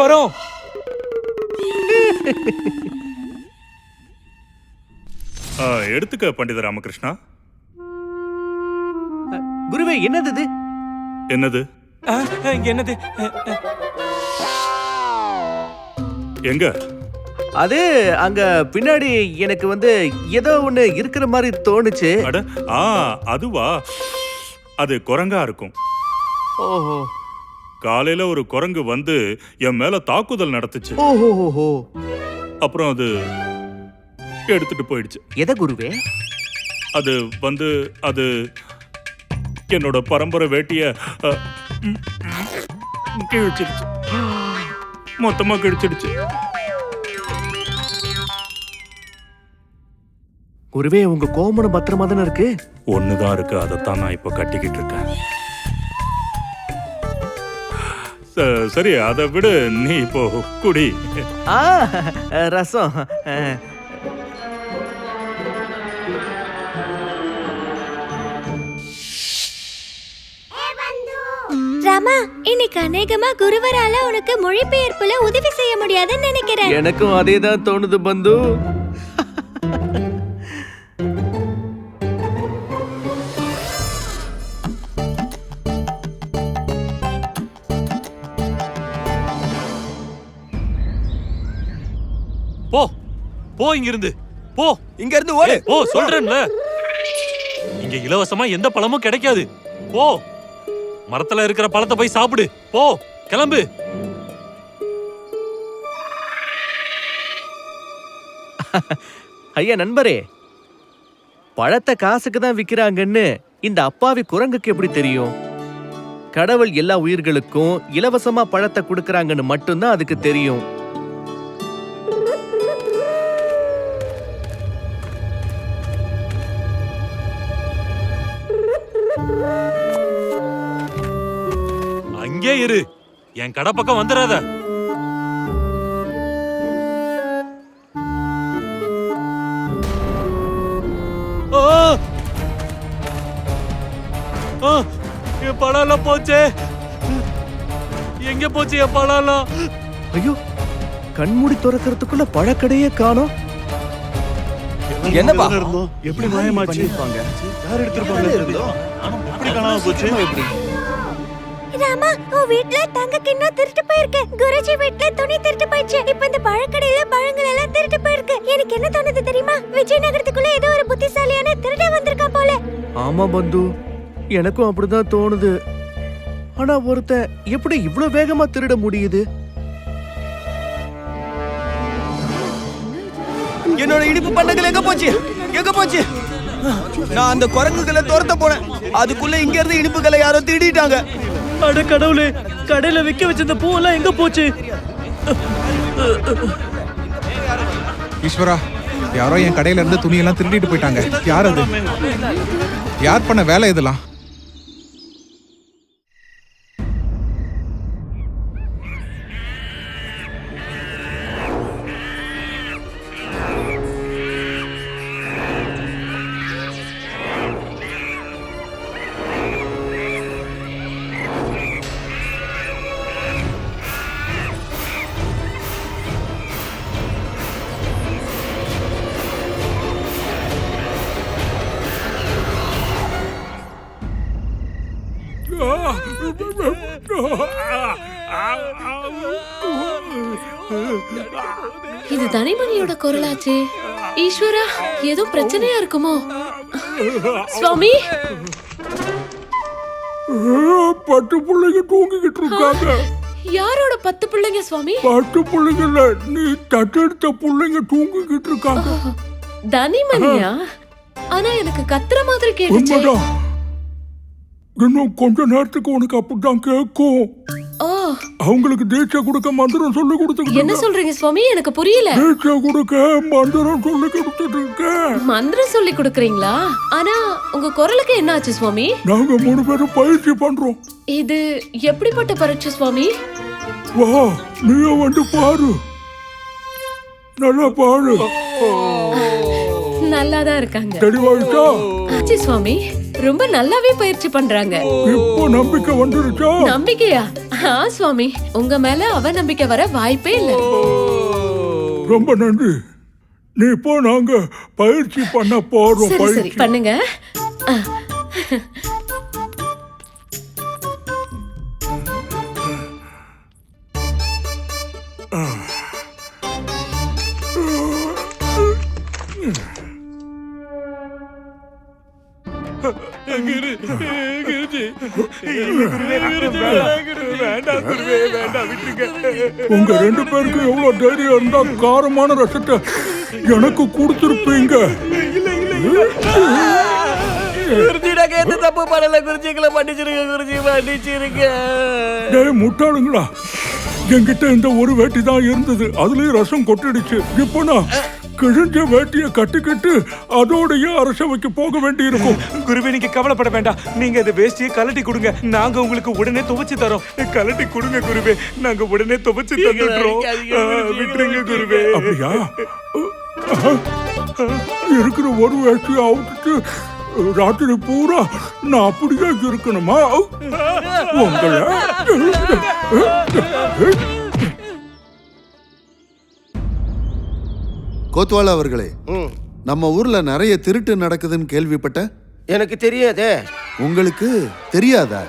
வரும். ஆ, எடுத்துக்க பண்டித ராமகிருஷ்ணா. குருவே என்னது இது? என்னது? என்னது. எங்க? அது அங்க பின்னாடி எனக்கு வந்து ஏதோ ஒண்ணு இருக்கிற மாதிரி தோணுச்சு. அட ஆ அதுவா? அது குரங்கா இருக்கும். ஓஹோ. காலையில ஒரு குரங்கு வந்து என் மேல தாக்குதல் நடத்துச்சு. ஓஹோ அப்புறம் அது எடுத்துட்டு போயிடுச்சு. எதை குருவே? அது வந்து அது என்னோட பரம்பரை வேட்டிய அ, ம், ம், கிழிச்சிடுச்சு மொத்தமா கிழிச்சிடுச்சு. குருவே உங்க கோமணம் பத்திரமா தானே இருக்கு? ஒண்ணுதான் இருக்கு. அதைத்தான் நான் இப்ப கட்டிக்கிட்டு இருக்கேன். ச- சரி அதை விடு. நீ இப்போ குடி. ஆ ரசம். ஆ, ராமா இன்னைக்கு அநேகமா குருவரால உனக்கு மொழிபெயர்ப்புல உதவி செய்ய முடியாதுன்னு நினைக்கிறேன். எனக்கும் அதே தான் தோணுது பந்து. போ இங்க இருந்து போ. இங்க இருந்து ஓடு போ சொல்றேன்ல. இங்க இலவசமா எந்த பழமும் கிடைக்காது. போ. மரத்துல இருக்கிற பழத்தை போய் சாப்பிடு. போ. கிளம்பு. ஐயா நண்பரே பழத்தை காசுக்கு தான் விக்கிறாங்கன்னு இந்த அப்பாவி குரங்குக்கு எப்படி தெரியும்? கடவுள் எல்லா உயிர்களுக்கும் இலவசமா பழத்தை கொடுக்கறாங்கன்னு மட்டும்தான் அதுக்கு தெரியும். இரு. என் கடை பக்கம் வந்துடாத! என் பழம் போச்சே. எங்க போச்சு என் பழம் ஐயோ கண்மூடி துறக்கிறதுக்குள்ள பழக்கடையே காணோம். என்னப்பா? எப்படி மாயமாச்சு? யார் எடுத்திருப்பாங்க? எப்படி காணாம போச்சு? ராமா உன் வீட்ல தங்க கிண்ணம் திருட்டு போயிருக்கு. குருஜி வீட்ல துணி திருட்டு போயிடுச்சு. இப்ப இந்த பழக்கடையில பழங்கள் எல்லாம் திருட்டு போயிருக்கு. எனக்கு என்ன தோணுது தெரியுமா? விஜயநகரத்துக்குள்ள ஏதோ ஒரு புத்திசாலியான திருட வந்திருக்கான் போல. ஆமா பந்து. எனக்கும் அப்படிதான் தோணுது. ஆனா ஒருத்தன் எப்படி இவ்ளோ வேகமா திருட முடியுது? என்னோட இனிப்பு பண்ணங்கள் எங்க போச்சு? எங்க போச்சு? நான் அந்த குரங்குகளை துரத்த போனேன். அதுக்குள்ள இங்க இருந்து இனிப்புகளை யாரோ திருடிட்டாங்க. அட கடவுளே. கடையில விக்க வச்சிருந்த பூவெல்லாம் எங்க போச்சு? ஈஸ்வரா யாரோ என் கடையில இருந்து துணியெல்லாம் திருடிட்டு போயிட்டாங்க. யார் அது? யார் பண்ண வேலை இதெல்லாம்? தனிமணியோட குரலாச்சே? ஈஸ்வரா ஏதோ பிரச்சனையா இருக்குமோ? சுவாமி? பட்டு பிள்ளைங்க தூங்கிக்கிட்டு இருக்காங்க. யாரோட பத்து பிள்ளைங்க சுவாமி? பட்டு பிள்ளைங்கல்ல நீ தத்தெடுத்த பிள்ளைங்க தூங்கிக்கிட்டு இருக்காங்க. தனிமணியா ஆனா எனக்கு கத்துற மாதிரி கேட்டுச்சு. இன்னும் கொஞ்ச நேரத்துக்கு உனக்கு அப்படிதான் கேட்கும். அவங்களுக்கு தீட்சை கொடுக்க மந்திரம் சொல்லி என்ன கொடுத்துக்கிட்டு சொல்றீங்க சுவாமி? எனக்கு புரியல. தீட்சை கொடுக்க மந்திரம் சொல்லி கொடுத்துட்டு இருக்கேன். மந்திரம் சொல்லி கொடுக்கறீங்களா? ஆனா உங்க குரலுக்கு என்ன ஆச்சு சுவாமி? நாங்க மூணு பேரும் பயிற்சி பண்றோம். இது எப்படிப்பட்ட பரீட்சை சுவாமி? வா நீயும் வந்து பாரு. நல்லா பாரு நல்லாதான் இருக்காங்க. தெளிவாயிட்டா? ஆச்சி சுவாமி ரொம்ப நல்லாவே பயிற்சி பண்றாங்க. இப்போ நம்பிக்கை வந்துருச்சா? நம்பிக்கையா? ஆ சுவாமி. உங்க மேல அவநம்பிக்கை வர வாய்ப்பே இல்ல. ரொம்ப நன்றி. நீ இப்போ நாங்க பயிற்சி பண்ண போறோம் சரி சரி பயிற்சி. பண்ணுங்க. உங்க ரெண்டு பேருக்கு எவ்வளவு தைரியம் இருந்தா காரமான ரசத்தை எனக்கு கொடுத்துருப்பீங்க. தப்பு பண்ணல. குருஜிகளை மன்னிச்சிருங்க குருஜி மன்னிச்சிருங்க. டேய் முட்டாளுங்களா? என்கிட்ட இந்த ஒரு வேட்டி தான் இருந்தது. அதுலயும் ரசம் கொட்டிடுச்சு. இப்போ நான் கிழிஞ்ச வேட்டியை கட்டிக்கிட்டு அதோடய அரசவைக்கு போக வேண்டி இருக்கும் குருவே நீங்க கவலைப்பட வேண்டாம். நீங்க இந்த வேஷ்டியை கலட்டி கொடுங்க. நாங்க உங்களுக்கு உடனே துவைச்சு தரோம். கலட்டி கொடுங்க குருவே. நாங்க உடனே துவைச்சு தந்துடுறோம். விட்டுருங்க குருவே. அப்படியா? இருக்கிற ஒரு வேட்டியை அவுத்துட்டு ராத்திரி பூரா நான் அப்படியே இருக்கணுமா? உங்களை கோத்வால் அவர்களே நம்ம ஊர்ல நிறைய திருட்டு நடக்குதுன்னு கேள்விப்பட்டேன் எனக்கு தெரியாதே. உங்களுக்கு தெரியாதா?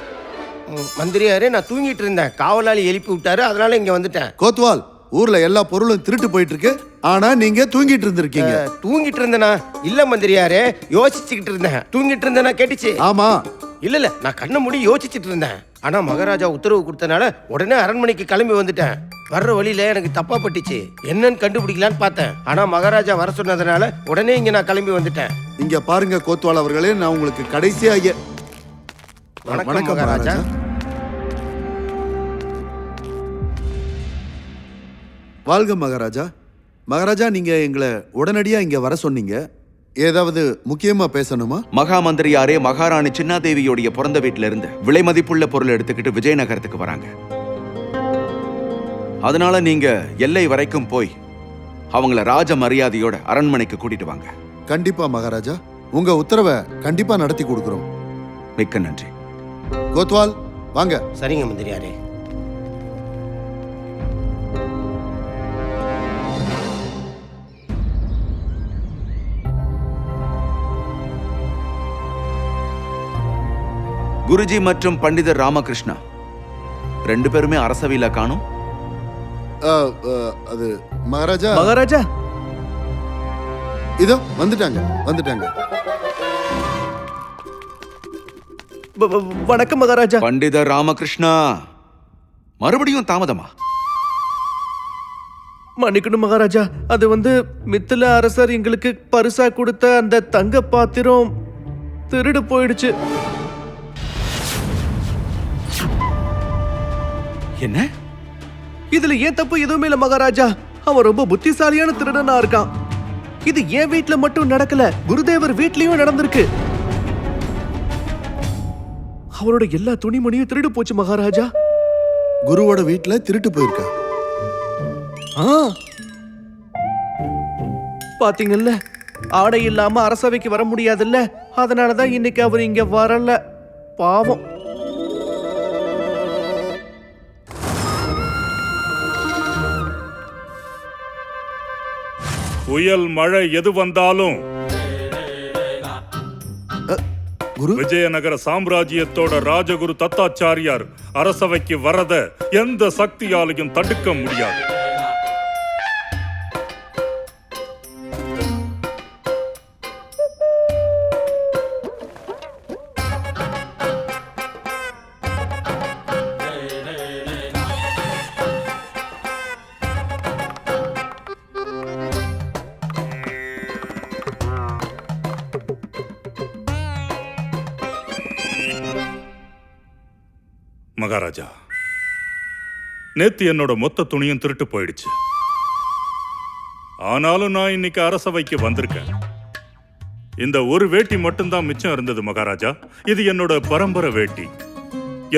ம், மந்திரியாரே நான் தூங்கிட்டு இருந்தேன். காவலாளி எழுப்பி விட்டாரு அதனால இங்க வந்துட்டேன். கோத்வால் ஊர்ல எல்லா பொருளும் திருட்டு போயிட்டு இருக்கு ஆனா நீங்க தூங்கிட்டு இருந்திருக்கீங்க. அஹ், தூங்கிட்டு இருந்தேனா? இல்ல மந்திரியாரே யோசிச்சுக்கிட்டு இருந்தேன். தூங்கிட்டு இருந்தேனா கேட்டுச்சு. ஆமா. இல்ல இல்ல நான் கண்ணை மூடி யோசிச்சுட்டு இருந்தேன். ஆனா மகாராஜா உத்தரவு கொடுத்தனால உடனே அரண்மனைக்கு கிளம்பி வந்துட்டேன். வர்ற வழியில எனக்கு தப்பா பட்டுச்சு. என்னன்னு கண்டுபிடிக்கலான்னு பார்த்தேன். ஆனா மகாராஜா வர சொன்னதுனால உடனே இங்க நான் கிளம்பி வந்துட்டேன். இங்க பாருங்க கோத்வால் அவர்களே நான் உங்களுக்கு கடைசியா எ- வணக்கம் மகாராஜா. வாழ்க மகாராஜா. மகாராஜா நீங்க எங்களை உடனடியா இங்க வர சொன்னீங்க. ஏதாவது முக்கியமா பேசணுமா? மகா மந்திரியாரே மகாராணி சின்னாதேவியோடைய பிறந்த வீட்ல இருந்து விலை மதிப்புள்ள பொருள் எடுத்துக்கிட்டு விஜயநகரத்துக்கு வராங்க. அதனால நீங்க எல்லை வரைக்கும் போய் அவங்கள ராஜ மரியாதையோட அரண்மனைக்கு கூட்டிட்டு வாங்க. கண்டிப்பா மகாராஜா. உங்க உத்தரவை கண்டிப்பா நடத்தி கொடுக்குறோம். மிக்க நன்றி. கோத்வால் வாங்க. சரிங்க மந்திரியாரே. குருஜி மற்றும் பண்டிதர் ராமகிருஷ்ணா. ரெண்டு பேருமே அரசவையில காணும். அது மகாராஜா? மகாராஜா? இதோ வந்துட்டாங்க வந்துட்டாங்க. வணக்கம் மகாராஜா. பண்டிதர் ராமகிருஷ்ணா மறுபடியும் தாமதமா? மன்னிக்கணும் மகாராஜா அது வந்து மித்தில அரசர் எங்களுக்கு பரிசா கொடுத்த அந்த தங்க பாத்திரம் திருடு போயிடுச்சு. என்ன? இதுல ஏன் தப்பு எதுவுமே இல்ல மகாராஜா. அவன் ரொம்ப புத்திசாலியான திருடனா இருக்கான். இது என் வீட்ல மட்டும் நடக்கல குருதேவர் வீட்லயும் நடந்திருக்கு. அவரோட எல்லா துணிமணியும் திருடு போச்சு மகாராஜா. குருவோட வீட்டுல திருட்டு போயிருக்கா? ஆ. பாத்தீங்கல்ல ஆடை இல்லாம அரசவைக்கு வர முடியாதுல்ல. அதனாலதான் இன்னைக்கு அவர் இங்க வரல. பாவம். புயல் மழை எது வந்தாலும். குரு? விஜயநகர சாம்ராஜ்யத்தோட ராஜகுரு தத்தாச்சாரியார் அரசவைக்கு வரத எந்த சக்தியாலையும் தடுக்க முடியாது. மகாராஜா நேத்து என்னோட மொத்த துணியும் திருட்டு போயிடுச்சு. ஆனாலும் நான் இன்னைக்கு அரசவைக்கு வந்திருக்கேன். இந்த ஒரு வேட்டி மட்டும்தான் மிச்சம் இருந்தது மகாராஜா. இது என்னோட பரம்பரை வேட்டி.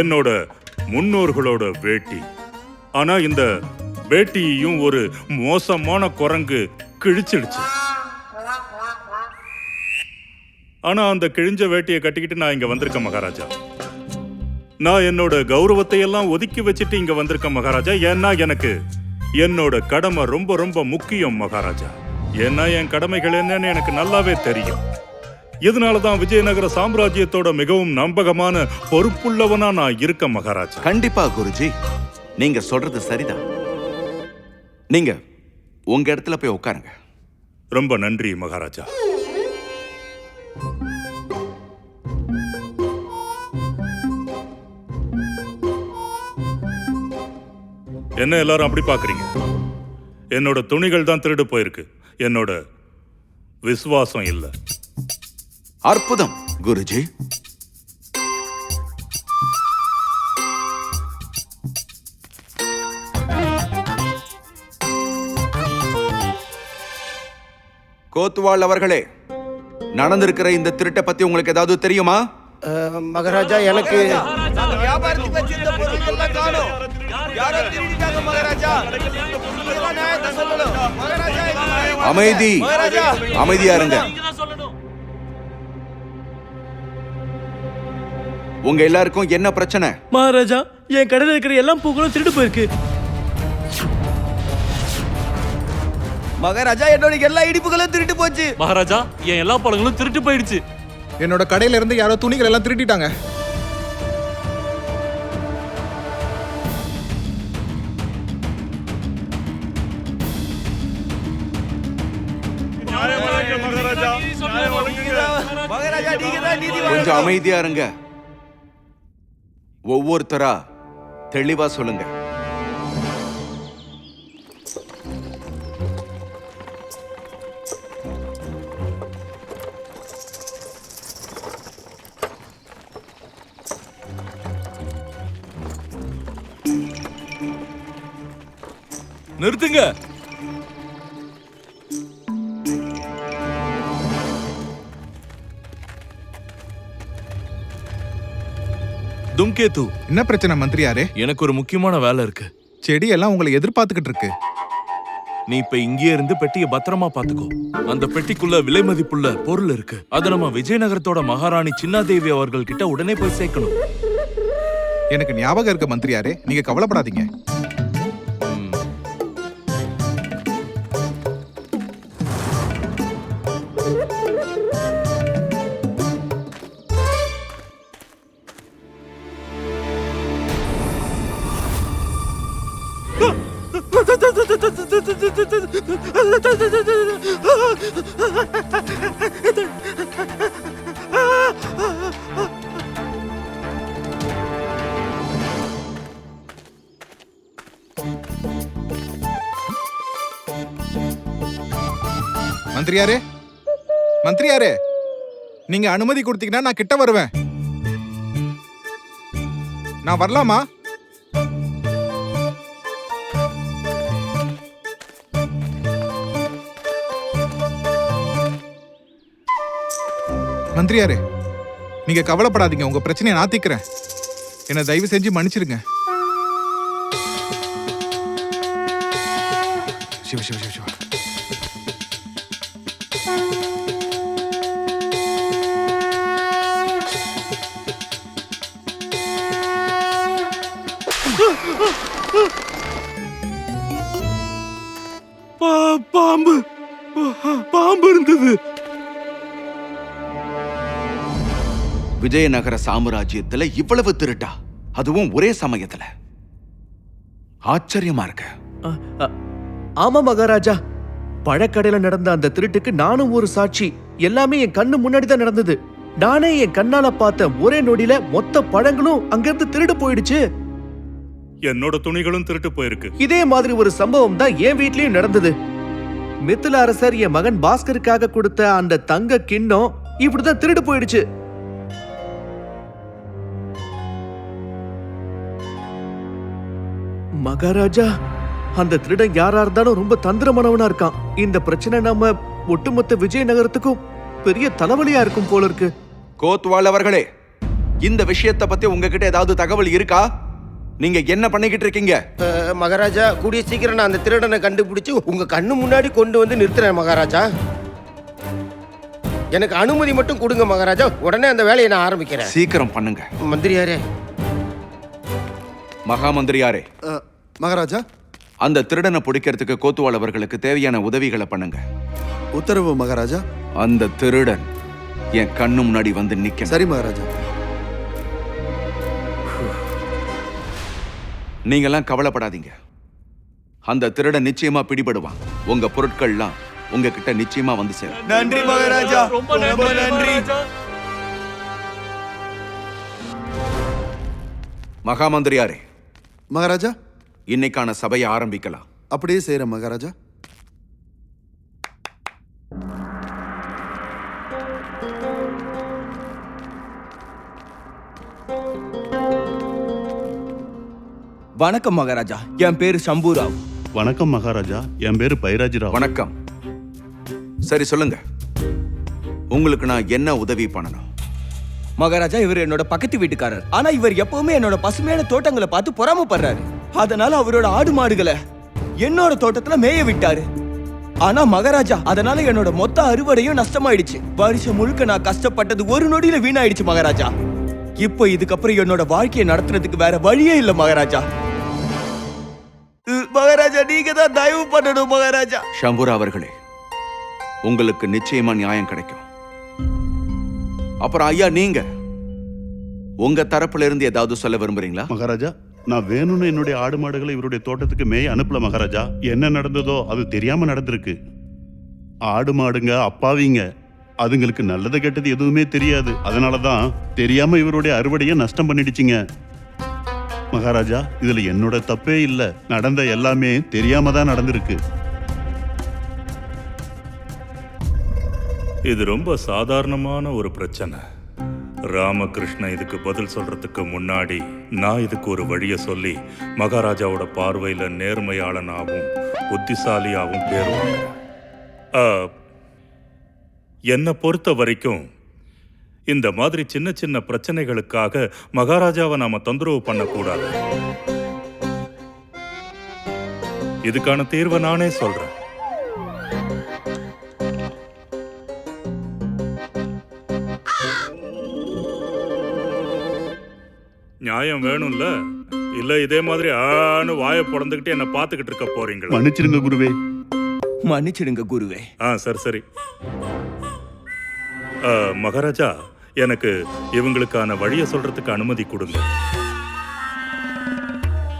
என்னோட முன்னோர்களோட வேட்டி. ஆனா இந்த வேட்டியையும் ஒரு மோசமான குரங்கு கிழிச்சிடுச்சு. ஆனா அந்த கிழிஞ்ச வேட்டியை கட்டிக்கிட்டு நான் இங்க வந்திருக்கேன் மகாராஜா. நான் என்னோட கௌரவத்தை எல்லாம் ஒதுக்கி வச்சுட்டு இங்க வந்திருக்கேன் மகாராஜா. ஏன்னா எனக்கு என்னோட கடமை ரொம்ப ரொம்ப முக்கியம் மகாராஜா. ஏன்னா என் கடமைகள் என்னன்னு எனக்கு நல்லாவே தெரியும். இதனால தான் விஜயநகர சாம்ராஜ்யத்தோட மிகவும் நம்பகமான பொறுப்புள்ளவனா நான் இருக்கேன் மகாராஜா. கண்டிப்பா குருஜி. நீங்க சொல்றது சரிதான். நீங்க உங்க இடத்துல போய் உட்காருங்க. ரொம்ப நன்றி மகாராஜா. என்ன எல்லாரும் அப்படி பாக்குறீங்க என்னோட துணிகள் தான் திருடு போயிருக்கு. என்னோட விசுவாசம் இல்ல. அற்புதம் குருஜி. கோத்வால் அவர்களே நடந்திருக்கிற இந்த திருட்டை பத்தி உங்களுக்கு ஏதாவது தெரியுமா? மகாராஜா எனக்கு அமைதி. அமைதியா இருங்க. உங்க எல்லாருக்கும் என்ன பிரச்சனை? மகாராஜா என் கடையில இருக்கிற எல்லாம் பூக்களும் திருடு போயிருக்கு. மகாராஜா என்னோட எல்லா இடிப்புகளும் திருட்டு போச்சு. மகாராஜா என் எல்லா பழங்களும் திருட்டு போயிடுச்சு. என்னோட கடையில இருந்து யாரோ துணிகள் எல்லாம் திருடிட்டாங்க. கொஞ்சம் அமைதியா இருங்க. ஒவ்வொருத்தரா தெளிவா சொல்லுங்க. நிறுத்துங்க. தும்கேது என்ன பிரச்சனை மந்திரியாரே? எனக்கு ஒரு முக்கியமான வேலை இருக்கு. செடி எல்லாம் உங்களை எதிர்பார்த்துக்கிட்டு இருக்கு. நீ இப்ப இங்கேயே இருந்து பெட்டியை பத்திரமா பாத்துக்கோ அந்த பெட்டிக்குள்ள விலை மதிப்புள்ள பொருள் இருக்கு. அத நம்ம விஜயநகரத்தோட மகாராணி சின்னாதேவி அவர்கள் கிட்ட உடனே போய் சேர்க்கணும். எனக்கு ஞாபகம் இருக்கு மந்திரியாரே. நீங்க கவலைப்படாதீங்க. மந்திரியாரே? மந்திரியாரே நீங்க அனுமதி கொடுத்தீங்கன்னா நான் கிட்ட வருவேன். நான் வரலாமா? மந்திரியாரே நீங்க கவலைப்படாதீங்க. உங்க பிரச்சனையை நான் தீக்கிறேன் என்னை தயவு செஞ்சு மன்னிச்சிருங்க. சிவ சிவ சிவ சிவா. பாம்பு. பாம்பு இருந்தது. விஜயநகர சாம்ராஜ்யத்துல இவ்வளவு திருட்டா அதுவும் ஒரே சமயத்துல. ஆச்சரியமா இருக்கு. ஆமா மகாராஜா. பழக்கடையில நடந்த அந்த திருட்டுக்கு நானும் ஒரு சாட்சி. எல்லாமே என் கண்ணு முன்னாடி தான் நடந்தது. நானே என் கண்ணால பார்த்த ஒரே நொடியில மொத்த பழங்களும் அங்கிருந்து திருடு போயிடுச்சு. என்னோட துணிகளும் திருட்டு போயிருக்கு. இதே மாதிரி ஒரு சம்பவம் தான் என் வீட்லயும் நடந்தது. மிथिல அரசர் என் மகன் பாஸ்கருக்காக கொடுத்த அந்த தங்க கிண்ணம் இப்படிதான் திருடு போயிடுச்சு. மகாராஜா அந்த திருடன் யாரா இருந்தாலும் ரொம்ப தந்திரமானவனா இருக்கான். இந்த பிரச்சனை நம்ம ஒட்டுமொத்த விஜயநகரத்துக்கும் பெரிய தலைவலியா இருக்கும் போல இருக்கு. கோத்வால் அவர்களே இந்த விஷயத்தை பத்தி உங்ககிட்ட ஏதாவது தகவல் இருக்கா? நீங்க என்ன பண்ணிக்கிட்டு இருக்கீங்க? மகாராஜா கூடிய சீக்கிரம் நான் அந்த திருடனை கண்டுபிடிச்சு உங்க கண்ணு முன்னாடி கொண்டு வந்து நிறுத்துறேன் மகாராஜா. எனக்கு அனுமதி மட்டும் கொடுங்க மகாராஜா. உடனே அந்த வேலையை நான் ஆரம்பிக்கிறேன். சீக்கிரம் பண்ணுங்க. மந்திரியாரே மகாமந்திரியாரே. மகாராஜா? அந்த திருடனை பிடிக்கிறதுக்கு கோத்துவால் அவர்களுக்கு தேவையான உதவிகளை பண்ணுங்க. உத்தரவு மகாராஜா. அந்த திருடன் என் கண்ணு முன்னாடி வந்து நிக்க சரி மகாராஜா. நீங்கெல்லாம் கவலைப்படாதீங்க. அந்த திருடன் நிச்சயமா பிடிபடுவான். உங்க பொருட்கள்லாம் உங்ககிட்ட நிச்சயமா வந்து சேரும். நன்றி மகாராஜா. ரொம்ப நன்றி மகாமந்திரியாரே மகாராஜா? இன்னைக்கான சபையை ஆரம்பிக்கலாம். அப்படியே செய்யறேன் மகாராஜா. வணக்கம் மகாராஜா. என் பேரு சம்பூராவ். வணக்கம் மகாராஜா. என் பேரு பைராஜிராவ். வணக்கம். சரி சொல்லுங்க. உங்களுக்கு நான் என்ன உதவி பண்ணணும்? மகாராஜா இவர் என்னோட பக்கத்து வீட்டுக்காரர். ஆனா இவர் எப்பவுமே என்னோட பசுமையான தோட்டங்களை பார்த்து பொறாமப்படுறாரு. அதனால அவரோட ஆடு மாடுகளை என்னோட தோட்டத்துல மேய விட்டாரு. ஆனா மகாராஜா அதனால என்னோட மொத்த அறுவடையும் நஷ்டமாயிடுச்சு. வருஷம் முழுக்க நான் கஷ்டப்பட்டது ஒரு நொடியில வீணாயிடுச்சு மகாராஜா. இப்போ இதுக்கப்புறம் என்னோட வாழ்க்கையை நடத்துறதுக்கு வேற வழியே இல்ல மகாராஜா. மகாராஜா நீங்க தான் தயவு பண்ணணும் மகாராஜா. ஷம்புரா அவர்களே உங்களுக்கு நிச்சயமா நியாயம் கிடைக்கும். அப்புறம் ஐயா நீங்க? உங்க தரப்புல இருந்து ஏதாவது சொல்ல விரும்புறீங்களா? மகாராஜா நான் வேணும்னு என்னுடைய ஆடு மாடுகளை இவருடைய தோட்டத்துக்கு மேய அனுப்பல மகாராஜா. என்ன நடந்ததோ அது தெரியாம நடந்திருக்கு. ஆடு மாடுங்க அப்பாவிங்க அதுங்களுக்கு நல்லது கெட்டது எதுவுமே தெரியாது. அதனால தான் தெரியாம இவருடைய அறுவடையை நஷ்டம் பண்ணிடுச்சிங்க. மகாராஜா இதுல என்னோட தப்பே இல்லை. நடந்த எல்லாமே தெரியாம தான் நடந்திருக்கு. இது ரொம்ப சாதாரணமான ஒரு பிரச்சனை. ராமகிருஷ்ணன் இதுக்கு பதில் சொல்றதுக்கு முன்னாடி நான் இதுக்கு ஒரு வழியை சொல்லி மகாராஜாவோட பார்வையில் நேர்மையாளனாகவும் புத்திசாலியாகவும் பேருவாங்க ஆ, என்னை பொறுத்த வரைக்கும் இந்த மாதிரி சின்ன சின்ன பிரச்சனைகளுக்காக மகாராஜாவை நாம தொந்தரவு பண்ணக்கூடாது. இதுக்கான தீர்வை நானே சொல்றேன். நியாயம் வேணும்ல? இல்ல இதே மாதிரி ஆன்னு வாயை பொழந்துக்கிட்டு என்ன பார்த்துக்கிட்டு இருக்க போறீங்களா? மன்னிச்சிருங்க குருவே. மன்னிச்சிடுங்க குருவே. ஆ சரி சரி. ஆ, மகாராஜா எனக்கு இவங்களுக்கான வழியை சொல்றதுக்கு அனுமதி கொடுங்க.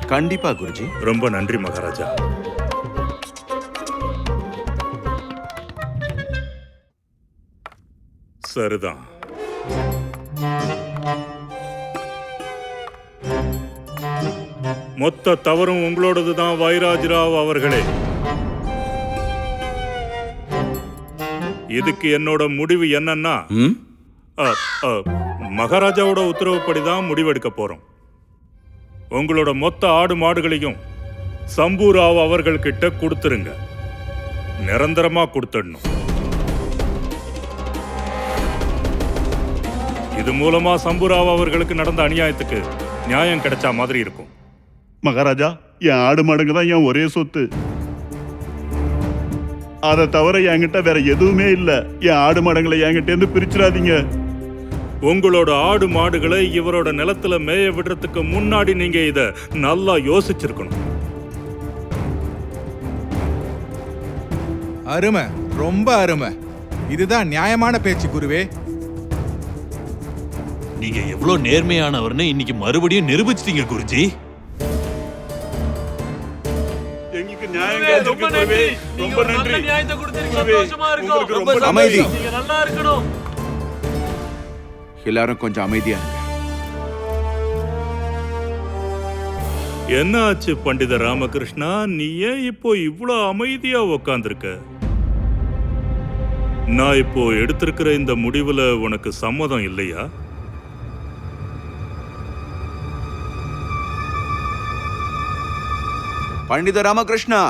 கண்டிப்பா குருஜி. ரொம்ப நன்றி மகாராஜா. சரிதான். மொத்த தவறும் உங்களோடது தான் வைராஜ்ராவ் அவர்களே. இதுக்கு என்னோட முடிவு என்னன்னா மகாராஜாவோட உத்தரவுப்படி தான் முடிவெடுக்க போறோம். உங்களோட மொத்த ஆடு மாடுகளையும் சம்பூராவ் அவர்கள் கிட்ட கொடுத்துருங்க. நிரந்தரமா கொடுத்துடணும். இது மூலமா சம்பூராவ் அவர்களுக்கு நடந்த அநியாயத்துக்கு நியாயம் கிடைச்ச மாதிரி இருக்கும். மகாராஜா என் ஆடு மாடுங்க தான் என் ஒரே சொத்து. அதை தவிர என்கிட்ட வேற எதுவுமே இல்ல. என் ஆடு மாடுங்களை என்கிட்ட இருந்து பிரிச்சிடாதீங்க. உங்களோட ஆடு மாடுகளை இவரோட நிலத்துல மேய விடுறதுக்கு முன்னாடி நீங்க இத நல்லா யோசிச்சிருக்கணும். அருமை ரொம்ப அருமை. இதுதான் நியாயமான பேச்சு குருவே. நீங்க எவ்வளவு நேர்மையானவர்னு இன்னைக்கு மறுபடியும் நிரூபிச்சிட்டீங்க குருஜி. ரொம்ப. அமைதி நீங்க நல்லா இருக்கணும். எல்லாரும் கொஞ்சம் அமைதியா இருங்க. என்ன ஆச்சு பண்டித ராமகிருஷ்ணா? நீ ஏன் இப்போ இவ்வளோ அமைதியா உக்காந்துருக்க. நான் இப்போ எடுத்திருக்கிற இந்த முடிவுல உனக்கு சம்மதம் இல்லையா? பண்டித ராமகிருஷ்ணா!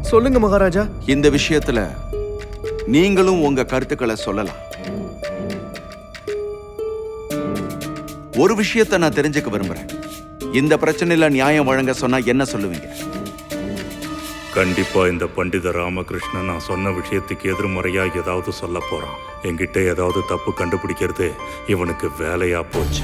சொல்லுங்க மகாராஜா. இந்த விஷயத்துல நீங்களும் உங்க கருத்துக்களை சொல்லலாம். ஒரு விஷயத்தை நான் தெரிஞ்சுக்க விரும்புறேன். இந்த பிரச்சனையில நியாயம் வழங்க சொன்னா என்ன சொல்லுவீங்க? கண்டிப்பா இந்த பண்டித ராமகிருஷ்ணன் நான் சொன்ன விஷயத்துக்கு எதிர்மறையா ஏதாவது சொல்ல போறான். என்கிட்ட ஏதாவது தப்பு கண்டுபிடிக்கிறது இவனுக்கு வேலையா போச்சு.